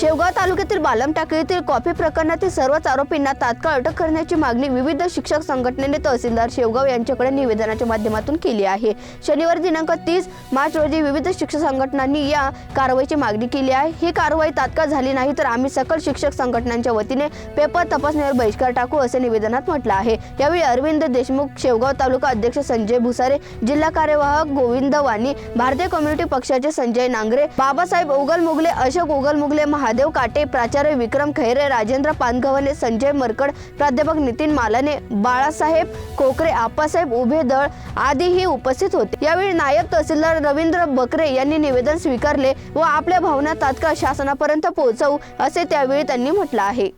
शेवगाव तालुक्यातील बालमटाक येथील कॉफी प्रकरणातील सर्वच आरोपींना तात्काळ अटक करण्याची मागणी विविध शिक्षक संघटनेने तहसीलदार शेवगाव यांच्याकडे निवेदनाच्या माध्यमातून केली आहे. शनिवार दिनांक तीस मार्च रोजी विविध शिक्षक संघटनांनी या कारवाईची मागणी केली आहे. ही कारवाई तात्काळ झाली नाही तर आम्ही सकल शिक्षक संघटनांच्या वतीने पेपर तपासणीवर बहिष्कार टाकू असे निवेदनात म्हटलं आहे. यावेळी अरविंद देशमुख शेवगाव तालुका अध्यक्ष संजय भुसारे जिल्हा कार्यवाहक गोविंद वाणी भारतीय कम्युनिटी पक्षाचे संजय नांगरे बाबासाहेब ओगल मुगले अशोक ओगल मुगले महा महादेव काटे प्राचार्य विक्रम खैरे राजेंद्र पानगवने संजय मरकड प्राध्यापक नितीन मालाने बाळासाहेब कोकरे आप्पासाहेब उभे दळ आदीही उपस्थित होते. यावेळी नायब तहसीलदार रवींद्र बकरे यांनी निवेदन स्वीकारले व आपल्या भावना तात्काळ शासनापर्यंत पोहोचवू असे त्यावेळी त्यांनी म्हटलं आहे.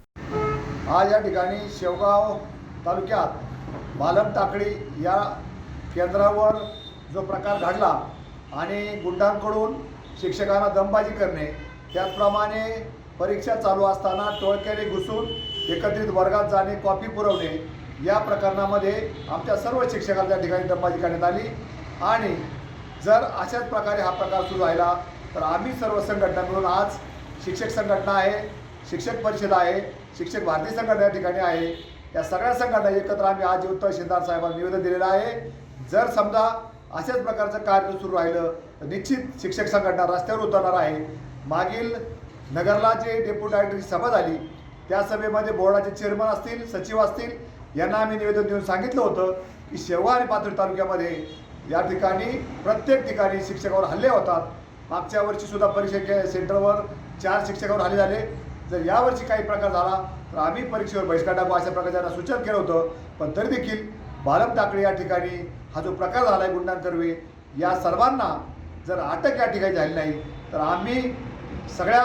आज या ठिकाणी शेवगाव तालुक्यात बालम टाकळी या केंद्रावर जो प्रकार घडला आणि गुंडांकडून शिक्षकांना दमबाजी करणे त्याचप्रमाणे परीक्षा चालू असताना टोळक्याने घुसून एकत्रित वर्गात जाणे कॉपी पुरवणे या प्रकरणामध्ये आमच्या सर्व शिक्षकांना त्या ठिकाणी दमबाजी करण्यात आली. आणि जर अशाच प्रकारे हा प्रकार सुरू राहिला तर आम्ही सर्व संघटना मिळून आज शिक्षक संघटना आहे शिक्षक परिषद आहे शिक्षक भारतीय संघटना या ठिकाणी आहे. या सगळ्या संघटना एकत्र आम्ही आज येऊन तहसीलदार साहेबांना निवेदन दिलेलं आहे. जर समजा अशाच प्रकारचं कार्य सुरू राहिलं तर निश्चित शिक्षक संघटना रस्त्यावर उतरणार आहे. मागील नगरला जे डेप्युटी डायरेक्टरची सभा झाली. त्या सभेमध्ये बोर्डाचे चेअरमन असतील सचिव असतील यांना आम्ही निवेदन देऊन सांगितलं होतं की शेवगा आणि पाथरी तालुक्यामध्ये या ठिकाणी प्रत्येक ठिकाणी शिक्षकावर हल्ले होतात. मागच्या वर्षीसुद्धा परीक्षा के सेंटरवर चार शिक्षकावर हल्ले झाले. जर यावर्षी काही प्रकार झाला तर आम्ही परीक्षेवर बहिष्कार टाकू अशा प्रकारे त्यांना सूचन केलं होतं. पण तरी देखील बालम टाकळे या ठिकाणी हा जो प्रकार झाला आहे गुंडांतर्फे या सर्वांना जर अटक या ठिकाणी झाली नाही तर आम्ही सगळ्या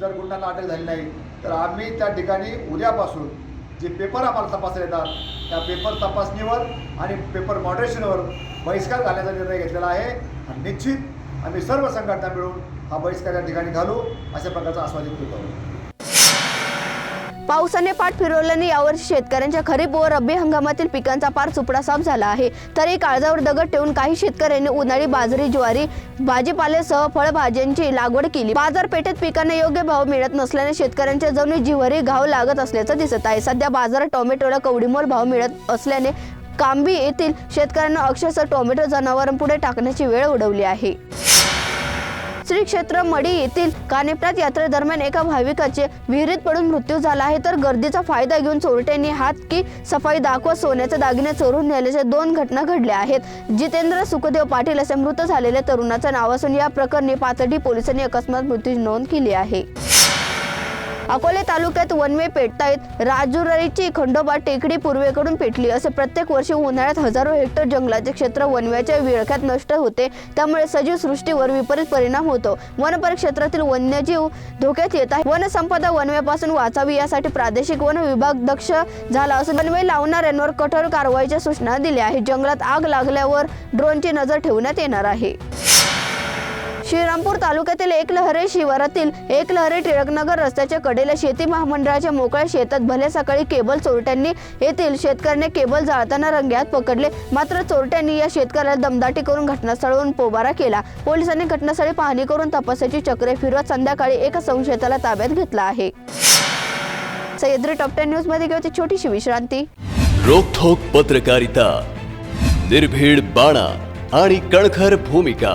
जर गुंडांना अटक झाली नाही तर आम्ही त्या ठिकाणी उद्यापासून जे पेपर आम्हाला तपासले येतात त्या पेपर तपासणीवर आणि पेपर मॉडरेशनवर बहिष्कार घालण्याचा निर्णय घेतलेला आहे. आणि निश्चित आम्ही सर्व संघटना मिळून हा बहिष्कार या ठिकाणी घालू अशा प्रकारचा आस्वादित करतो पावसाने पाठ फिरवल्याने यावर्षी शेतकऱ्यांच्या खरीप व रब्बी हंगामातील पिकांचा पार सुपडा साफ झाला आहे. तरी काळजावर दगड ठेवून काही शेतकऱ्यांनी उन्हाळी बाजरी ज्वारी भाजीपाल्यासह फळभाज्यांची लागवड केली. बाजारपेठेत पिकांना योग्य भाव मिळत नसल्याने शेतकऱ्यांच्या जमिनी जिव्हारी घाव लागत असल्याचं दिसत आहे. सध्या बाजारात टोमॅटोला कवडीमोल भाव मिळत असल्याने कांबी येथील शेतकऱ्यांना अक्षरशः टोमॅटो जनावरांपुढे टाकण्याची वेळ उडवली आहे. श्री क्षेत्र मडी येथील कानेप्रात यात्रेदरम्यान एका भाविकाचे विहिरीत पडून मृत्यू झाला आहे. तर गर्दीचा फायदा घेऊन चोरट्यांनी हात की सफाई दाखवत सोन्याचे दागिने चोरून नेल्याच्या दोन घटना घडल्या आहेत. जितेंद्र सुखदेव पाटील असे मृत झालेल्या तरुणाचं नाव असून या प्रकरणी पाथर्डी पोलिसांनी अकस्मात मृत्यूची नोंद केली आहे. अकोले तालुक्यात वनवे पेटतायत. राजुराईची खंडोबा टेकडी पूर्वेकडून पेटली. असे प्रत्येक वर्षी उन्हाळ्यात हजारो हेक्टर जंगलाचे क्षेत्र वनव्याच्या विळख्यात नष्ट होते. त्यामुळे सजीव सृष्टीवर विपरीत परिणाम होतो. वन परिक्षेत्रातील वन्यजीव धोक्यात येत आहे वनसंपदा वनव्यापासून वाचावी यासाठी प्रादेशिक वन विभाग दक्ष झाला असून वनवे लावणाऱ्यांवर कठोर कारवाईच्या सूचना दिल्या आहेत. जंगलात आग लागल्यावर ड्रोनची नजर ठेवण्यात येणार आहे. श्रीरामपूर तालुक्यातील एकलहरे शिवारातील एकलहरे टिळकनगर रस्त्याच्या कडेला शेती महामंडळाच्या मोकळ्या शेतात भल्या सकाळी केबल चोरट्यांनी येथील शेतकऱ्याने केबल जाळताना रंग्यात पकडले. मात्र चोरट्यांनी या शेतकऱ्याला दमदाटी करून घटनास्थळावरून पोबारा केला. पोलिसांनी घटनास्थळी पाहणी करून तपासाची चक्रे फिरवत संध्याकाळी एका संशयिताला ताब्यात घेतला आहे. सह्याद्री टॉप टेन न्यूजमध्ये घेऊ छोटीशी विश्रांती. रोखोक पत्रकारिता निर्भीड बाणा आणि कणखर भूमिका.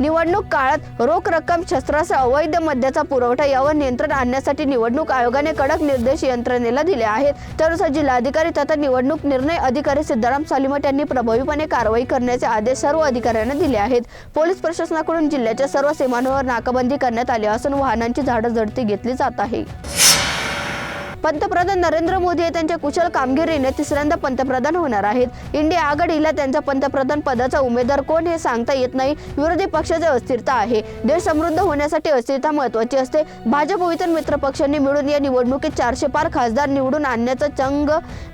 निवडणूक काळात रोख रक्कम शस्त्रासह अवैध मद्याचा पुरवठा यावर नियंत्रण आणण्यासाठी निवडणूक आयोगाने कडक निर्देश यंत्रणेला दिले आहेत. त्यानुसार जिल्हाधिकारी तथा निवडणूक निर्णय अधिकारी सिद्धाराम सालिमट यांनी प्रभावीपणे कारवाई करण्याचे आदेश सर्व अधिकाऱ्यांना दिले आहेत. पोलीस प्रशासनाकडून जिल्ह्याच्या सर्व सीमांवर नाकाबंदी करण्यात आली असून वाहनांची झाडं झडती घेतली जात आहे. पंतप्रधान नरेंद्र मोदी हे त्यांच्या कुशल कामगिरीने तिसऱ्यांदा पंतप्रधान होणार आहेत. इंडिया आघाडीला त्यांचा पंतप्रधान पदाचा उमेदवार कोण हे सांगता येत नाही. विरोधी पक्षाची अस्थिरता आहे. देश समृद्ध होण्यासाठी अस्थिरता महत्वाची असते. भाजप व इतर मित्र पक्षांनी मिळून या निवडणुकीत चारशे पार खासदार निवडून आणण्याचा चंग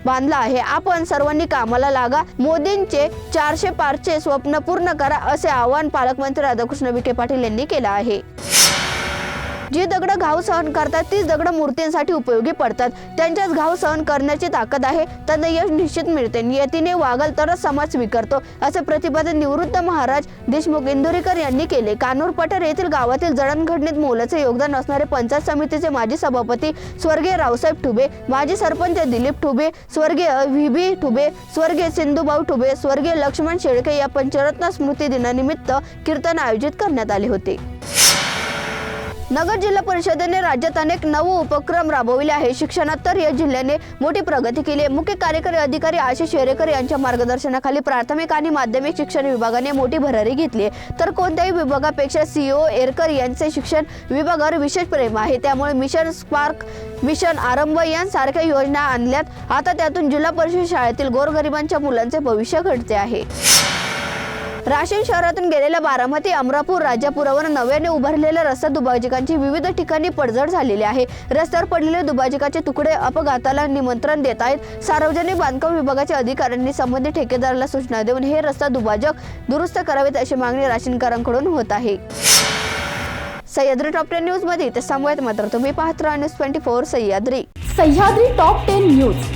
बांधला आहे. आपण सर्वांनी कामाला लागा. मोदींचे चारशे पारचे स्वप्न पूर्ण करा असे आवाहन पालकमंत्री राधाकृष्ण विखे पाटील यांनी केलं आहे. जी दगड घाव सहन करतात तीच दगड मूर्तींसाठी उपयोगी पडतात. त्यांच्याच घाव सहन करण्याची ताकद आहे त्यांना यश निश्चित मिळते. नियतीने वागल तरच समाज स्वीकारतो असे प्रतिपादन निवृत्त महाराज देशमुख इंदोरीकर यांनी केले. कानूर पठार येथील गावातील जडणघडणीत मोलाचे योगदान असणारे पंचायत समितीचे माजी सभापती स्वर्गीय रावसाहेब ठुबे माजी सरपंच दिलीप ठुबे स्वर्गीय व्ही बी ठुबे स्वर्गीय सिंधुभाऊ ठुबे स्वर्गीय लक्ष्मण शेळके या पंचरत्न स्मृती दिनानिमित्त कीर्तन आयोजित करण्यात आले होते. नगर जिल्हा परिषदेने राज्यात अनेक नव उपक्रम राबविले आहे. शिक्षणात तर या जिल्ह्याने मोठी प्रगती केली आहे. मुख्य कार्यकारी अधिकारी आशिष शेरेकर यांच्या मार्गदर्शनाखाली प्राथमिक आणि माध्यमिक शिक्षण विभागाने मोठी भरारी घेतली आहे. तर कोणत्याही विभागापेक्षा सीओ एरकर यांचे शिक्षण विभागावर विशेष प्रेम आहे. त्यामुळे मिशन स्पार्क मिशन आरंभ यांसारख्या योजना आणल्यात. आता त्यातून जिल्हा परिषद शाळेतील गोरगरिबांच्या मुलांचे भविष्य घडते आहे. राशीन शहरातून गेलेल्या बारामती अमरापूर राजापुरावर नव्याने उभारलेल्या रस्ता दुभाजकांची विविध ठिकाणी पडझड झालेली आहे. रस्त्यावर पडलेले दुभाजकाचे तुकडे अपघाताला निमंत्रण देत आहेत सार्वजनिक बांधकाम विभागाच्या अधिकाऱ्यांनी संबंधित ठेकेदाराला सूचना देऊन हे रस्ता दुभाजक दुरुस्त करावेत अशी मागणी राशीनकारांकडून होत आहे. सह्याद्री टॉप टेन न्यूजमध्ये ते समवेत मात्र तुम्ही पाहत राहा news twenty four Sahyadri. Sahyadri top ten news.